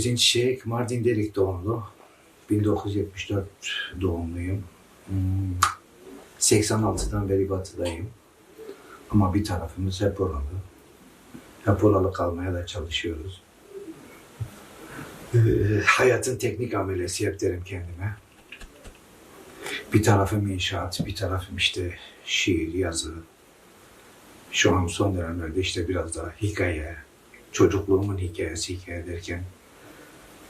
Ecdin Çiçek, Mardin Delik doğumlu. 1974 doğumluyum. Hmm, 86'dan beri batıdayım. Ama bir tarafımız hep oralı. Hep oralı kalmaya da çalışıyoruz. Ee, hayatın teknik amelesi hep derim kendime. Bir tarafım inşaat, bir tarafım işte şiir, yazı. Şu an son dönemlerde işte biraz daha hikaye, çocukluğumun hikayesi hikaye derken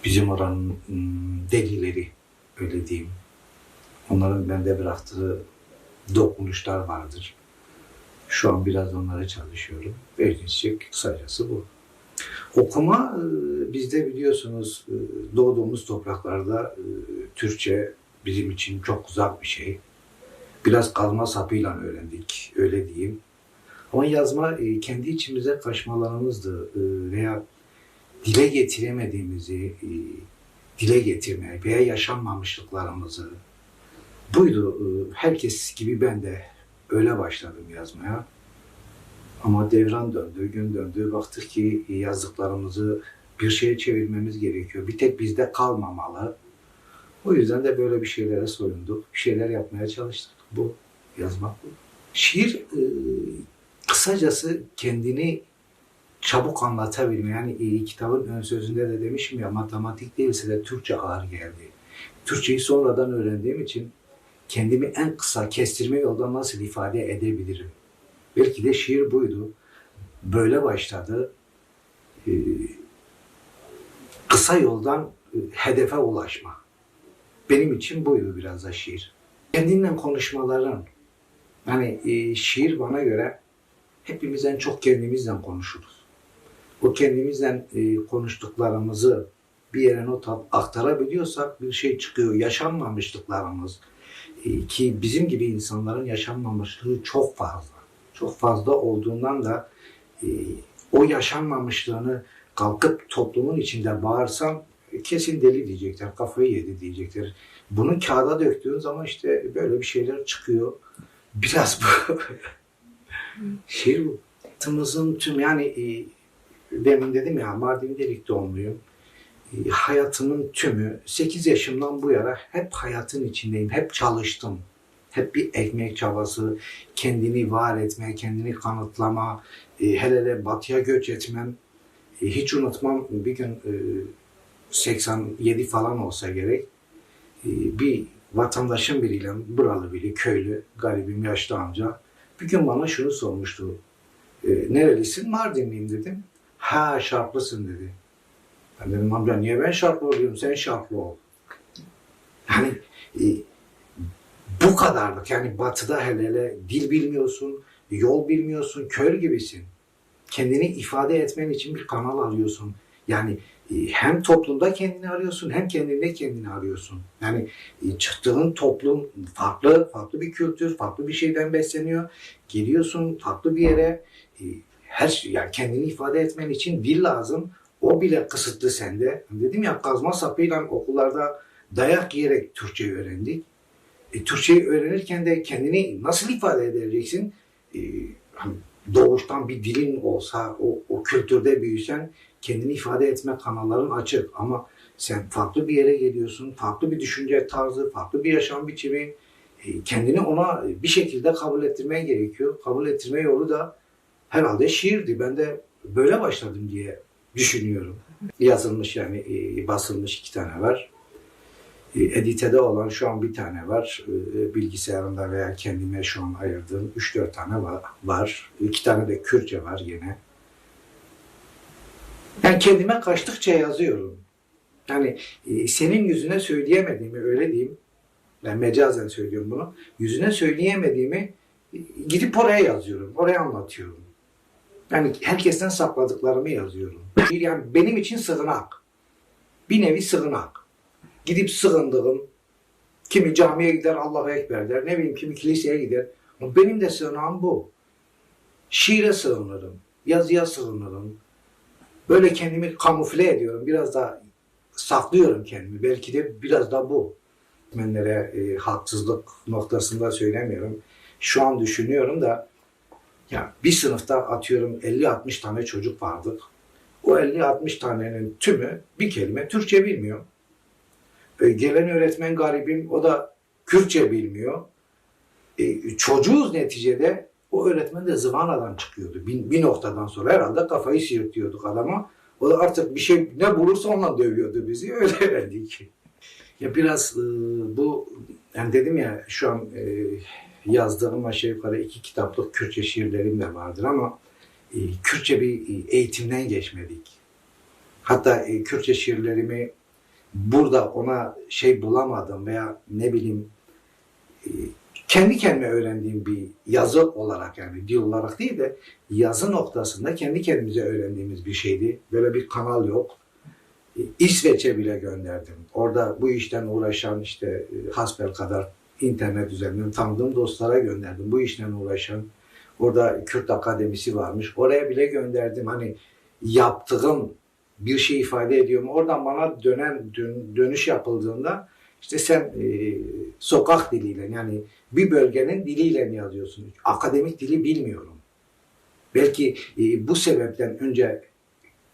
bizim oranın hmm, delileri öyle diyeyim. Onların bende bıraktığı dokunuşlar vardır. Şu an biraz onlara çalışıyorum. Verilişecek kısacası bu. Okuma e, bizde biliyorsunuz e, doğduğumuz topraklarda Türkçe bizim için çok uzak bir şey. Biraz kalma sapıyla öğrendik, öyle diyeyim. Ama yazma kendi içimize kaçmalarımızdı veya dile getiremediğimizi e, dile getirmeye veya yaşanmamışlıklarımızı buydu. E, herkes gibi ben de öyle başladım yazmaya. Ama devran döndü, gün döndü. Baktık ki yazdıklarımızı bir şeye çevirmemiz gerekiyor. Bir tek bizde kalmamalı. O yüzden de böyle bir şeylere soyunduk. Bir şeyler yapmaya çalıştık. Bu yazmak bu. Şiir e, kısacası kendini çabuk anlatabilme. Yani e, kitabın ön sözünde de demişim ya matematik değilse de Türkçe ağır geldi. Türkçeyi sonradan öğrendiğim için kendimi en kısa kestirme yoldan nasıl ifade edebilirim? Belki de şiir buydu. Böyle başladı. E, kısa yoldan e, hedefe ulaşma. Benim için buydu biraz da şiir. Kendinle konuşmaların, yani e, şiir bana göre hepimiz en çok kendimizle konuşuruz. O kendimizle e, konuştuklarımızı bir yere not aktarabiliyorsak bir şey çıkıyor. Yaşanmamışlıklarımız e, ki bizim gibi insanların yaşanmamışlığı çok fazla. Çok fazla olduğundan da e, o yaşanmamışlığını kalkıp toplumun içinde bağırsam e, kesin deli diyecekler, kafayı yedi diyecekler. Bunu kağıda döktüğün zaman işte böyle bir şeyler çıkıyor. Biraz bu şiir bu. Hayatımızın tüm yani e, demin dedim ya Mardin Delik doğumluyum. E, hayatımın tümü 8 yaşımdan bu yana hep hayatın içindeyim. Hep çalıştım. Hep bir ekmek çabası, kendini var etme, kendini kanıtlama, e, hele hele batıya göç etmem. E, hiç unutmam bir gün e, 87 falan olsa gerek e, bir vatandaşım biriyle, buralı biri, köylü, garibim, yaşlı amca bir gün bana şunu sormuştu. E, nerelisin? Mardinliyim dedim. Ha şartlısın dedi. Ben dedim amca niye ben şartlı oluyorum? Sen şartlı ol. Yani e, bu kadarlık. Yani batıda hele hele dil bilmiyorsun, yol bilmiyorsun, kör gibisin. Kendini ifade etmen için bir kanal arıyorsun. Yani e, hem toplumda kendini arıyorsun hem kendinde kendini arıyorsun. Yani e, çıktığın toplum farklı, farklı bir kültür, farklı bir şeyden besleniyor. Geliyorsun farklı bir yere e, her şey, yani kendini ifade etmen için dil lazım. O bile kısıtlı sende. Dedim ya kazma sapıyla okullarda dayak yiyerek Türkçe öğrendik. E, Türkçeyi öğrenirken de kendini nasıl ifade edeceksin? E, hani doğuştan bir dilin olsa, o, o kültürde büyüsen kendini ifade etme kanalların açık. Ama sen farklı bir yere geliyorsun, farklı bir düşünce tarzı, farklı bir yaşam biçimi, e, kendini ona bir şekilde kabul ettirmen gerekiyor. Kabul ettirme yolu da herhalde şiirdi. Ben de böyle başladım diye düşünüyorum. Yazılmış yani e, basılmış iki tane var. E, editede olan şu an bir tane var. E, bilgisayarımda veya kendime şu an ayırdığım 3-4 tane var. İki tane de Kürtçe var yine. Yani kendime kaçtıkça yazıyorum. Yani senin yüzüne söyleyemediğimi öyle diyeyim. Ben mecazen söylüyorum bunu. Yüzüne söyleyemediğimi gidip oraya yazıyorum. Oraya anlatıyorum. Yani herkesten sakladıklarımı yazıyorum. Yani benim için sığınak. Bir nevi sığınak. Gidip sığındığım, kimi camiye gider Allahu Ekber der, ne bileyim kimi kiliseye gider. Benim de sığınağım bu. Şiire sığınırım, yazıya sığınırım. Böyle kendimi kamufle ediyorum, biraz da saklıyorum kendimi. Belki de biraz da bu. Öğretmenlere e, haksızlık noktasında söylemiyorum. Şu an düşünüyorum da ya bir sınıfta atıyorum 50-60 tane çocuk vardı. O 50-60 tanenin tümü bir kelime Türkçe bilmiyor. E, gelen öğretmen garibim o da Kürtçe bilmiyor. E, çocuğuz neticede o öğretmen de zıvanadan çıkıyordu. Bir, bir noktadan sonra herhalde kafayı sıyırtıyorduk adama. O da artık bir şey ne bulursa onunla dövüyordu bizi. Öyle öğrendik. Ya biraz e, bu yani dedim ya şu an e, yazdığım aşağı yukarı iki kitaplık Kürtçe şiirlerim de vardır ama e, Kürtçe bir e, eğitimden geçmedik. Hatta e, Kürtçe şiirlerimi burada ona şey bulamadım veya ne bileyim e, kendi kendime öğrendiğim bir yazı olarak yani dil olarak değil de yazı noktasında kendi kendimize öğrendiğimiz bir şeydi. Böyle bir kanal yok. E, İsveç'e bile gönderdim. Orada bu işten uğraşan işte e, hasbel kadar internet üzerinden tanıdığım dostlara gönderdim. Bu işten uğraşan orada Kürt Akademisi varmış. Oraya bile gönderdim. Hani yaptığım bir şey ifade ediyor mu? Oradan bana dönen dön- dönüş yapıldığında işte sen e, sokak diliyle yani bir bölgenin diliyle yazıyorsun? Akademik dili bilmiyorum. Belki e, bu sebepten önce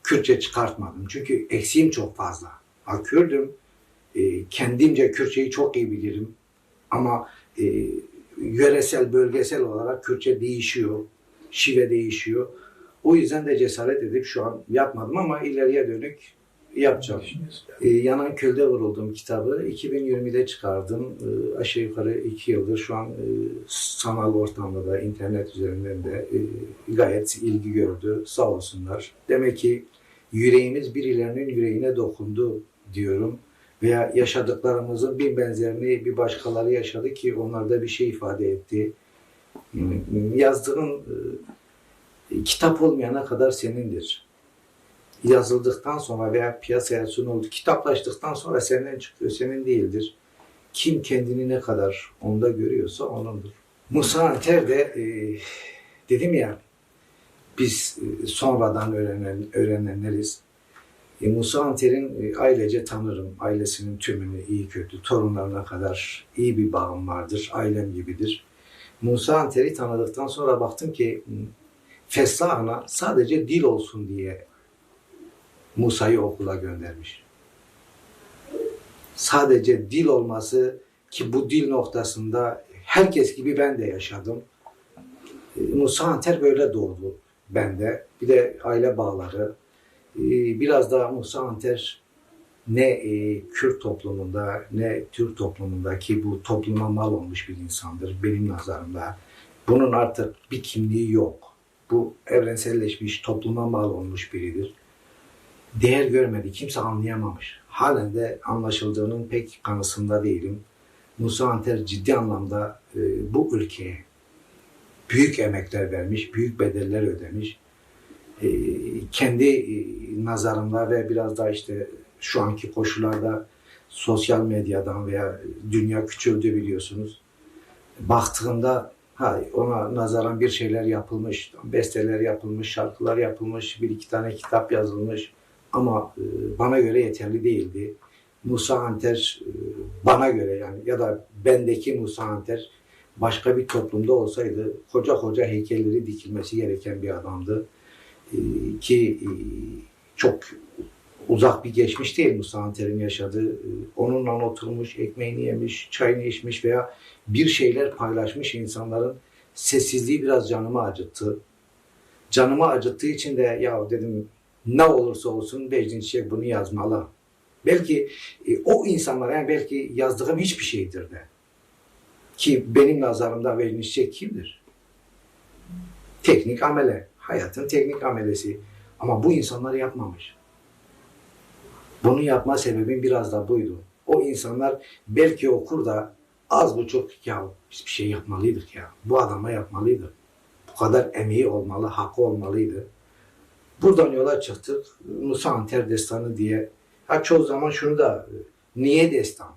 Kürtçe çıkartmadım. Çünkü eksiğim çok fazla. Ha, Kürdüm. E, kendimce Kürtçeyi çok iyi bilirim. Ama e, yöresel, bölgesel olarak Kürtçe değişiyor. Şive değişiyor. O yüzden de cesaret edip şu an yapmadım ama ileriye dönük yapacağım. E, Yanan Köl'de vuruldum kitabı 2020'de çıkardım. E, aşağı yukarı iki yıldır şu an e, sanal ortamda da internet üzerinden de e, gayet ilgi gördü. Sağ olsunlar. Demek ki yüreğimiz birilerinin yüreğine dokundu diyorum. Veya yaşadıklarımızın bir benzerini bir başkaları yaşadı ki onlarda bir şey ifade etti. Yazdığın e, kitap olmayana kadar senindir yazıldıktan sonra veya piyasaya sunuldu, kitaplaştıktan sonra senden çıkıyor, senin değildir. Kim kendini ne kadar onda görüyorsa onundur. Musa Anter de e, dedim ya biz e, sonradan öğrenen, öğrenenleriz. E, Musa Anter'in e, ailece tanırım. Ailesinin tümünü iyi kötü, torunlarına kadar iyi bir bağım vardır. Ailem gibidir. Musa Anter'i tanıdıktan sonra baktım ki m, Fesla Ana sadece dil olsun diye Musa'yı okula göndermiş. Sadece dil olması ki bu dil noktasında herkes gibi ben de yaşadım. E, Musa Anter böyle doğdu bende. Bir de aile bağları. E, Biraz daha Musa Anter ne e, Kürt toplumunda ne Türk toplumunda ki bu topluma mal olmuş bir insandır benim nazarımda. Bunun artık bir kimliği yok. Bu evrenselleşmiş, topluma mal olmuş biridir değer görmedi. Kimse anlayamamış. Halen de anlaşıldığının pek kanısında değilim. Musa Anter ciddi anlamda e, bu ülkeye büyük emekler vermiş, büyük bedeller ödemiş. E, kendi e, nazarımda ve biraz da işte şu anki koşullarda sosyal medyadan veya dünya küçüldü biliyorsunuz. Baktığımda ha, ona nazaran bir şeyler yapılmış, besteler yapılmış, şarkılar yapılmış, bir iki tane kitap yazılmış. Ama e, bana göre yeterli değildi. Musa Anter bana göre yani ya da bendeki Musa Anter başka bir toplumda olsaydı koca koca heykelleri dikilmesi gereken bir adamdı. E, ki e, çok uzak bir geçmiş değil Musa Anter'in yaşadığı. E, Onunla oturmuş, ekmeğini yemiş, çayını içmiş veya bir şeyler paylaşmış insanların sessizliği biraz canımı acıttı. Canımı acıttığı için de ya dedim ne olursa olsun Becdin Çiçek bunu yazmalı. Belki e, o insanlar yani belki yazdığım hiçbir şeydir de. Ki benim nazarımda Becdin Çiçek kimdir? Teknik amele. Hayatın teknik amelesi. Ama bu insanlar yapmamış. Bunu yapma sebebim biraz da buydu. O insanlar belki okur da az buçuk ya biz bir şey yapmalıydık ya. Bu adama yapmalıydık. Bu kadar emeği olmalı, hakkı olmalıydı. Buradan yola çıktık. Musa Anter destanı diye. Ha çoğu zaman şunu da niye destan?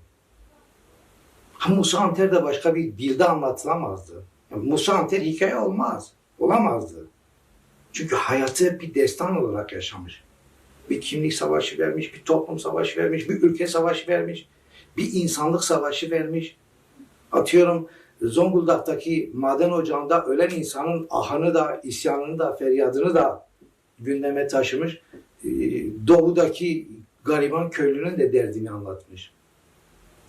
Ha Musa Anter de başka bir dilde anlatılamazdı. Musa Anter hikaye olmaz. Olamazdı. Çünkü hayatı bir destan olarak yaşamış. Bir kimlik savaşı vermiş, bir toplum savaşı vermiş, bir ülke savaşı vermiş, bir insanlık savaşı vermiş. Atıyorum Zonguldak'taki maden ocağında ölen insanın ahını da, isyanını da, feryadını da gündeme taşımış. e, doğudaki gariban köylünün de derdini anlatmış.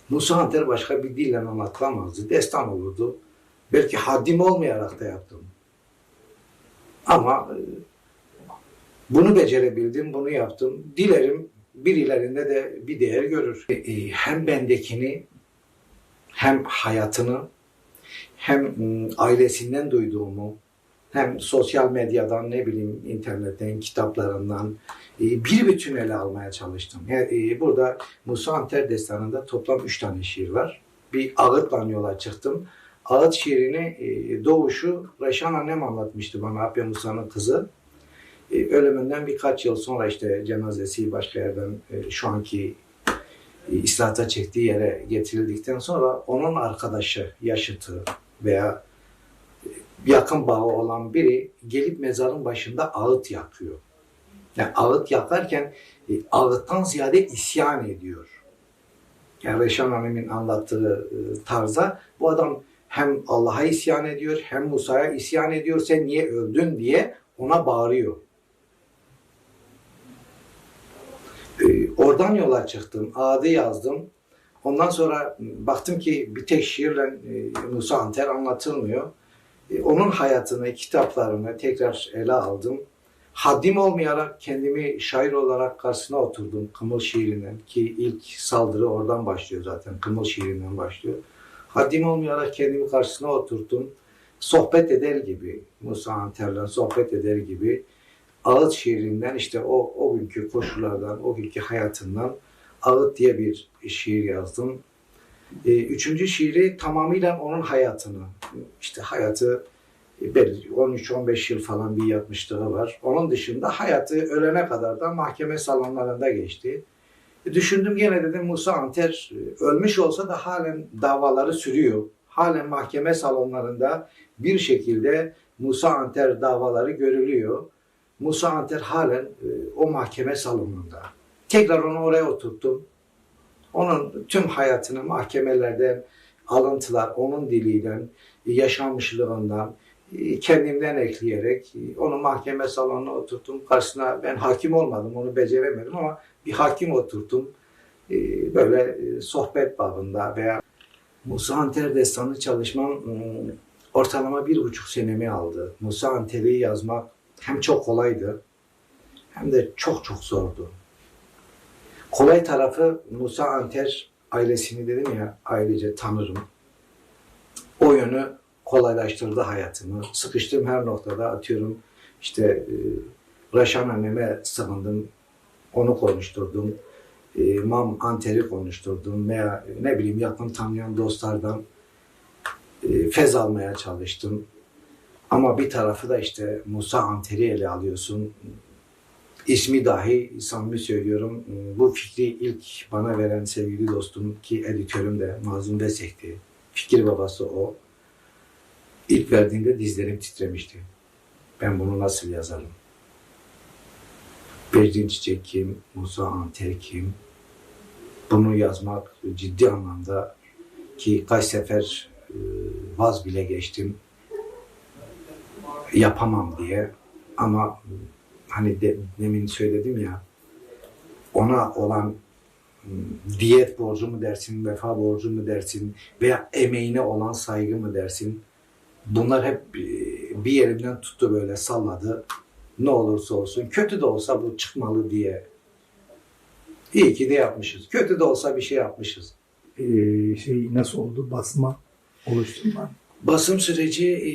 Musa Anter başka bir dille anlatılamazdı. Destan olurdu. Belki haddim olmayarak da yaptım. Ama e, bunu becerebildim, bunu yaptım. Dilerim birilerinde de bir değer görür. E, e, Hem bendekini, hem hayatını, hem m, ailesinden duyduğumu, hem sosyal medyadan, ne bileyim internetten, kitaplarından bir bütün ele almaya çalıştım. Burada Musa Anter Destanı'nda toplam üç tane şiir var. Bir ağıtla yola çıktım. Ağıt şiirini e, doğuşu Reşan annem anlatmıştı bana Apya Musa'nın kızı. E, ölümünden birkaç yıl sonra işte cenazesi başka yerden e, şu anki e, çektiği yere getirildikten sonra onun arkadaşı, yaşıtı veya e, yakın bağı olan biri gelip mezarın başında ağıt yakıyor. Yani ağıt yakarken e, ağıttan ziyade isyan ediyor. Yani Reşan Hanım'ın anlattığı tarza bu adam hem Allah'a isyan ediyor hem Musa'ya isyan ediyor. Sen niye öldün diye ona bağırıyor. E, oradan yola çıktım. Adı yazdım. Ondan sonra baktım ki bir tek şiirle e, Musa Anter anlatılmıyor. E, onun hayatını, kitaplarını tekrar ele aldım. Haddim olmayarak kendimi şair olarak karşısına oturdum Kımıl şiirinden ki ilk saldırı oradan başlıyor zaten. Kımıl şiirinden başlıyor. Haddim olmayarak kendimi karşısına oturttum. Sohbet eder gibi, Musa Anter'le sohbet eder gibi Ağıt şiirinden işte o, o günkü koşullardan, o günkü hayatından Ağıt diye bir şiir yazdım. E, üçüncü şiiri tamamıyla onun hayatını, işte hayatı e, belli 13-15 yıl falan bir yatmışlığı var. Onun dışında hayatı ölene kadar da mahkeme salonlarında geçti. Düşündüm gene dedim Musa Anter e, ölmüş olsa da halen davaları sürüyor. Halen mahkeme salonlarında bir şekilde Musa Anter davaları görülüyor. Musa Anter halen e, o mahkeme salonunda. Tekrar onu oraya oturttum. Onun tüm hayatını mahkemelerden alıntılar, onun diliyle, yaşanmışlığından, e, kendimden ekleyerek onu mahkeme salonuna oturttum. Karşısına ben hakim olmadım, onu beceremedim ama bir hakim oturttum. E, Böyle sohbet babında veya Musa Anter destanı çalışmam ım, ortalama bir buçuk senemi aldı. Musa Anter'i yazmak hem çok kolaydı hem de çok çok zordu. Kolay tarafı Musa Anter ailesini dedim ya ailece tanırım. O yönü kolaylaştırdı hayatımı. Sıkıştığım her noktada atıyorum işte e, Raşan anneme sığındım. Onu konuşturdum. E, Mam Anter'i konuşturdum veya ne bileyim yakın tanıyan dostlardan e, fez almaya çalıştım. Ama bir tarafı da işte Musa Anter'i ele alıyorsun. İsmi dahi samimi söylüyorum. Bu fikri ilk bana veren sevgili dostum ki editörüm de Mazlum Besek'ti. Fikir babası o. İlk verdiğinde dizlerim titremişti. Ben bunu nasıl yazarım? Berdin Çiçek kim? Musa Anter kim? Bunu yazmak ciddi anlamda ki kaç sefer e, vaz bile geçtim yapamam diye ama hani de, demin söyledim ya ona olan ım, diyet borcu mu dersin, vefa borcu mu dersin veya emeğine olan saygı mı dersin bunlar hep e, bir yerimden tuttu böyle salladı. Ne olursa olsun kötü de olsa bu çıkmalı diye. İyi ki de yapmışız. Kötü de olsa bir şey yapmışız. Ee, şey nasıl oldu? Basma oluşturma. Basım süreci e,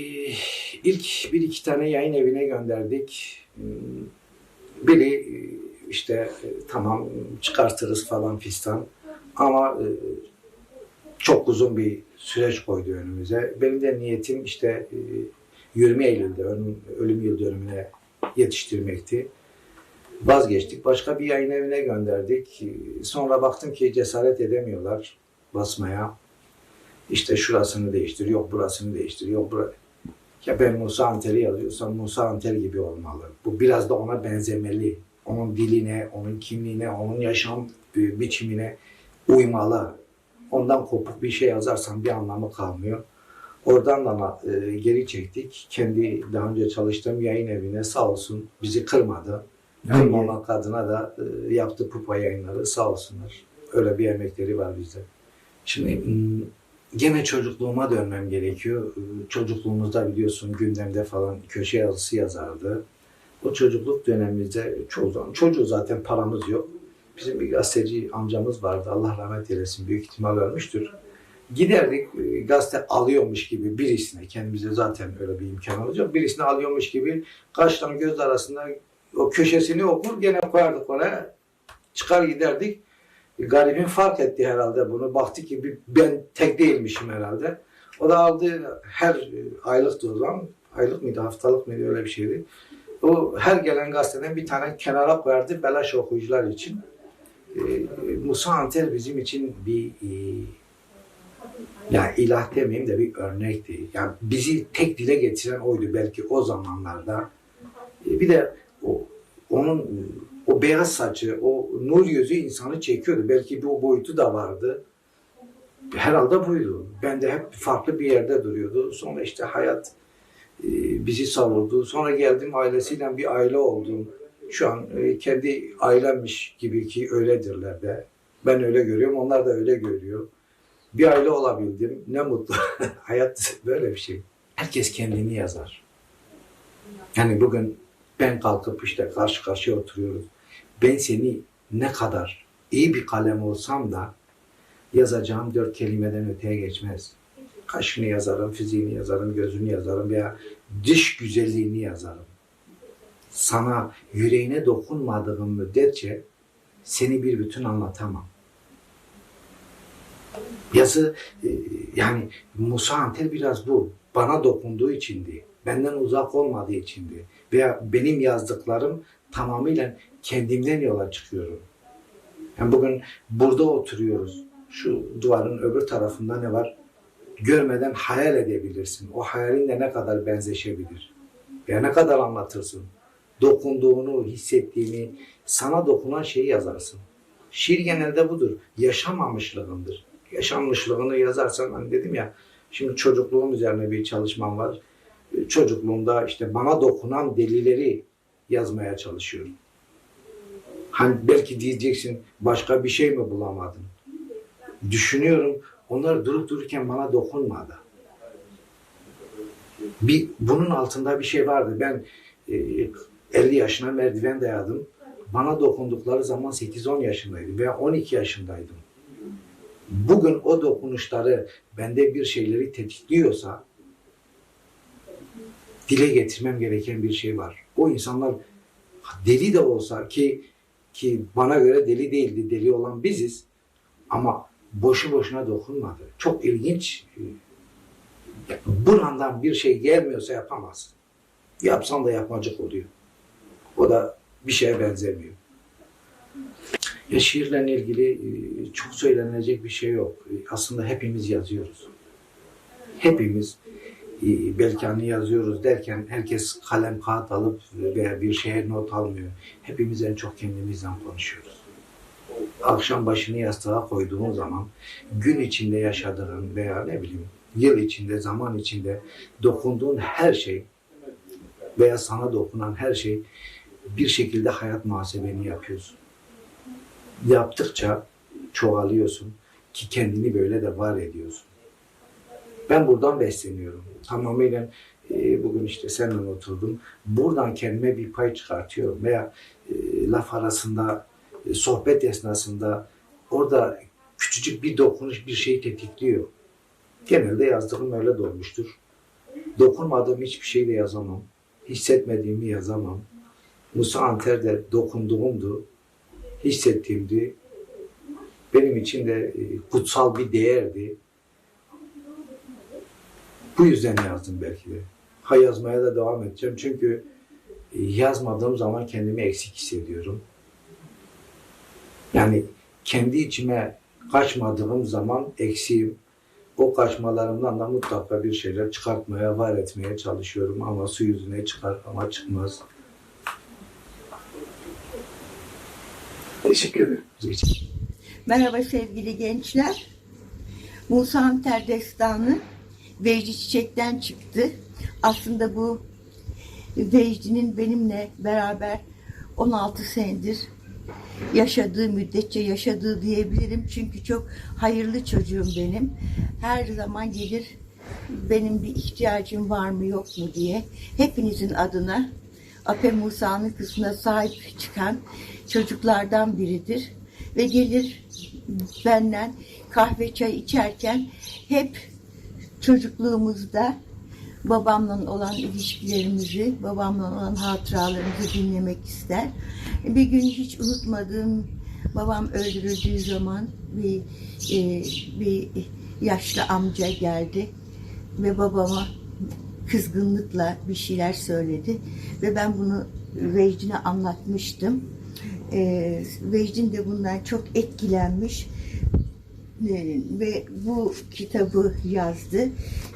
ilk bir iki tane yayın evine gönderdik. E, Biri e, işte e, tamam çıkartırız falan fistan ama çok uzun bir süreç koydu önümüze. Benim de niyetim işte e, 20 Eylül'de ölüm, ölüm yıl dönümüne yetiştirmekti. Vazgeçtik. Başka bir yayın evine gönderdik. Sonra baktım ki cesaret edemiyorlar basmaya. İşte şurasını değiştir, yok burasını değiştir, yok bura. Ya ben Musa Anter'i yazıyorsam Musa Anter gibi olmalı. Bu biraz da ona benzemeli. Onun diline, onun kimliğine, onun yaşam e, biçimine uymalı. Ondan kopuk bir şey yazarsan bir anlamı kalmıyor. Oradan da e, geri çektik. Kendi daha önce çalıştığım yayın evine sağ olsun bizi kırmadı. Kırmamak adına da e, yaptı pupa yayınları sağ olsunlar. Öyle bir emekleri var bizde. Şimdi m, gene çocukluğuma dönmem gerekiyor. E, Çocukluğumuzda biliyorsun gündemde falan köşe yazısı yazardı. O çocukluk dönemimizde çoğu zaman, çocuğu zaten paramız yok. Bizim bir gazeteci amcamız vardı. Allah rahmet eylesin. Büyük ihtimal ölmüştür. Giderdik e, gazete alıyormuş gibi birisine, kendimize zaten öyle bir imkan olacak. Birisine alıyormuş gibi kaç tane göz arasında o köşesini okur gene koyardık oraya. Çıkar giderdik. E, Garibin fark etti herhalde bunu. Baktı ki ben tek değilmişim herhalde. O da aldı her e, aylıktı o zaman. Aylık mıydı, haftalık mıydı öyle bir şeydi. O her gelen gazeteden bir tane kenara koyardı belaş okuyucular için. E, Musa Anter bizim için bir e, ya ilah demeyeyim de bir örnekti. Yani bizi tek dile getiren oydu belki o zamanlarda. E, Bir de o, onun o beyaz saçı, o nur yüzü insanı çekiyordu. Belki bu boyutu da vardı. Herhalde buydu. Ben de hep farklı bir yerde duruyordu. Sonra işte hayat e, bizi savurdu. Sonra geldim ailesiyle bir aile oldum. Şu an e, kendi ailemmiş gibi ki öyledirler de. Ben öyle görüyorum, onlar da öyle görüyor. Bir aile olabildim. Ne mutlu. Hayat böyle bir şey. Herkes kendini yazar. Yani bugün ben kalkıp işte karşı karşıya oturuyoruz. Ben seni ne kadar iyi bir kalem olsam da yazacağım dört kelimeden öteye geçmez. Kaşını yazarım, fiziğini yazarım, gözünü yazarım veya dış güzelliğini yazarım. Sana yüreğine dokunmadığım müddetçe seni bir bütün anlatamam. Yazı e, yani Musa Anter biraz bu. Bana dokunduğu içindi. Benden uzak olmadığı içindi. Veya benim yazdıklarım tamamıyla kendimden yola çıkıyorum. Yani bugün burada oturuyoruz. Şu duvarın öbür tarafında ne var? Görmeden hayal edebilirsin. O hayalinle ne kadar benzeşebilir? Veya ne kadar anlatırsın? Dokunduğunu, hissettiğini, sana dokunan şeyi yazarsın. Şiir genelde budur. Yaşamamışlığındır. Yaşanmışlığını yazarsan hani dedim ya şimdi çocukluğum üzerine bir çalışmam var. E, Çocukluğumda işte bana dokunan delileri yazmaya çalışıyorum. Hani belki diyeceksin başka bir şey mi bulamadın? Düşünüyorum onlar durup dururken bana dokunmadı. Bir, bunun altında bir şey vardı. Ben e, 50 yaşına merdiven dayadım. Bana dokundukları zaman 8-10 yaşındaydım veya 12 yaşındaydım. Bugün o dokunuşları bende bir şeyleri tetikliyorsa dile getirmem gereken bir şey var. O insanlar deli de olsa ki ki bana göre deli değildi. Deli olan biziz. Ama boşu boşuna dokunmadı. Çok ilginç. Burandan bir şey gelmiyorsa yapamazsın. Yapsan da yapmacık oluyor. O da bir şeye benzemiyor. Ya şiirle ilgili e, çok söylenecek bir şey yok. E, Aslında hepimiz yazıyoruz. Hepimiz e, belki hani yazıyoruz derken herkes kalem kağıt alıp veya bir şeye not almıyor. Hepimiz en çok kendimizden konuşuyoruz. Akşam başını yastığa koyduğun zaman gün içinde yaşadığın veya ne bileyim yıl içinde, zaman içinde dokunduğun her şey veya sana dokunan her şey bir şekilde hayat muhasebeni yapıyorsun. Yaptıkça çoğalıyorsun ki kendini böyle de var ediyorsun. Ben buradan besleniyorum. Tamamıyla e, bugün işte seninle oturdum. Buradan kendime bir pay çıkartıyorum veya e, laf arasında, e, sohbet esnasında orada küçücük bir dokunuş bir şey tetikliyor. Genelde yazdığım öyle dolmuştur. Dokunmadığım hiçbir şey de yazamam. Hissetmediğimi yazamam. Musa Anter'de dokunduğumdu, hissettiğimdi. Benim için de e, kutsal bir değerdi. Bu yüzden yazdım belki de. Ha yazmaya da devam edeceğim. Çünkü e, yazmadığım zaman kendimi eksik hissediyorum. Yani kendi içime kaçmadığım zaman eksiğim. O kaçmalarımdan da mutlaka bir şeyler çıkartmaya, var etmeye çalışıyorum. Ama su yüzüne çıkar ama çıkmaz. Teşekkür ederim. Merhaba sevgili gençler. Musa Anter destanı Vecdi Çiçek'ten çıktı. Aslında bu Vecdi'nin benimle beraber 16 senedir yaşadığı müddetçe yaşadığı diyebilirim. Çünkü çok hayırlı çocuğum benim. Her zaman gelir benim bir ihtiyacım var mı yok mu diye. Hepinizin adına Ape Musa'nın kızına sahip çıkan çocuklardan biridir. Ve gelir benden kahve çay içerken hep çocukluğumuzda babamla olan ilişkilerimizi, babamla olan hatıralarımızı dinlemek ister. Bir gün hiç unutmadığım babam öldürüldüğü zaman bir e, bir yaşlı amca geldi ve babama kızgınlıkla bir şeyler söyledi ve ben bunu Vecdin'e anlatmıştım. E, Vecdin de bundan çok etkilenmiş e, ve bu kitabı yazdı.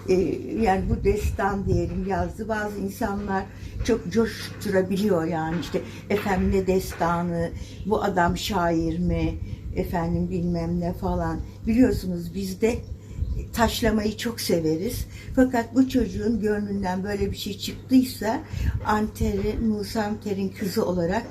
E, yani bu destan diyelim yazdı. Bazı insanlar çok coşturabiliyor yani işte efendim ne destanı, bu adam şair mi, efendim bilmem ne falan. Biliyorsunuz bizde taşlamayı çok severiz. Fakat bu çocuğun gönlünden böyle bir şey çıktıysa Anter'in, Musa Anter'in kızı olarak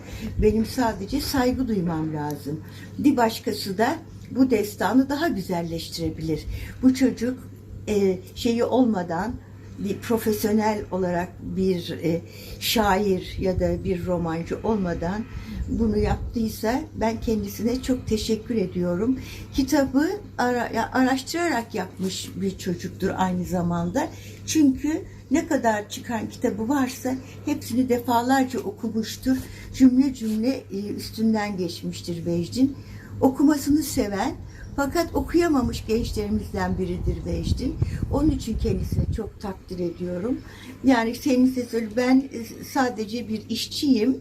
benim sadece saygı duymam lazım. Bir başkası da bu destanı daha güzelleştirebilir. Bu çocuk e, şeyi olmadan bir profesyonel olarak bir e, şair ya da bir romancı olmadan bunu yaptıysa ben kendisine çok teşekkür ediyorum. Kitabı ara, araştırarak yapmış bir çocuktur aynı zamanda. Çünkü ne kadar çıkan kitabı varsa hepsini defalarca okumuştur. Cümle cümle e, üstünden geçmiştir Vecdin. Okumasını seven fakat okuyamamış gençlerimizden biridir Vecdin. Onun için kendisini çok takdir ediyorum. Yani senin sesini ben e, sadece bir işçiyim,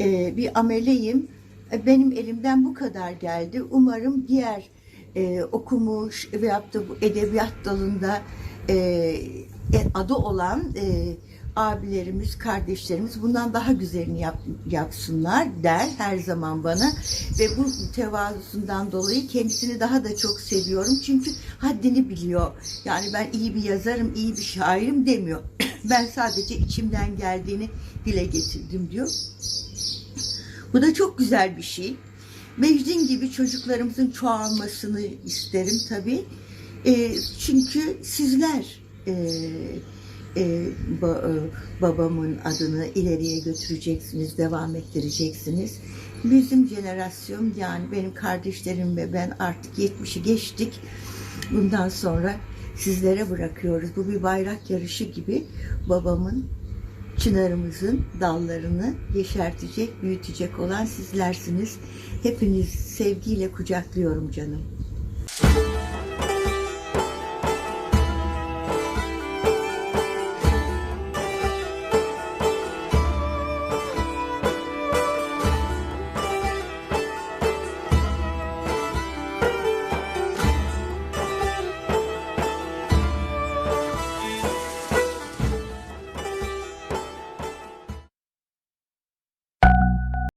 e, bir ameleyim. E, Benim elimden bu kadar geldi. Umarım diğer e, okumuş veyahut da bu edebiyat dalında e, e, adı olan e, abilerimiz, kardeşlerimiz bundan daha güzelini yap, yapsınlar der her zaman bana. Ve bu tevazusundan dolayı kendisini daha da çok seviyorum. Çünkü haddini biliyor. Yani ben iyi bir yazarım, iyi bir şairim demiyor. ben sadece içimden geldiğini dile getirdim diyor. Bu da çok güzel bir şey. Mecdin gibi çocuklarımızın çoğalmasını isterim tabii. E, çünkü sizler e, e, ba- e, babamın adını ileriye götüreceksiniz, devam ettireceksiniz. Bizim jenerasyon yani benim kardeşlerim ve ben artık 70'i geçtik. Bundan sonra sizlere bırakıyoruz. Bu bir bayrak yarışı gibi babamın çınarımızın dallarını yeşertecek, büyütecek olan sizlersiniz. Hepiniz sevgiyle kucaklıyorum canım.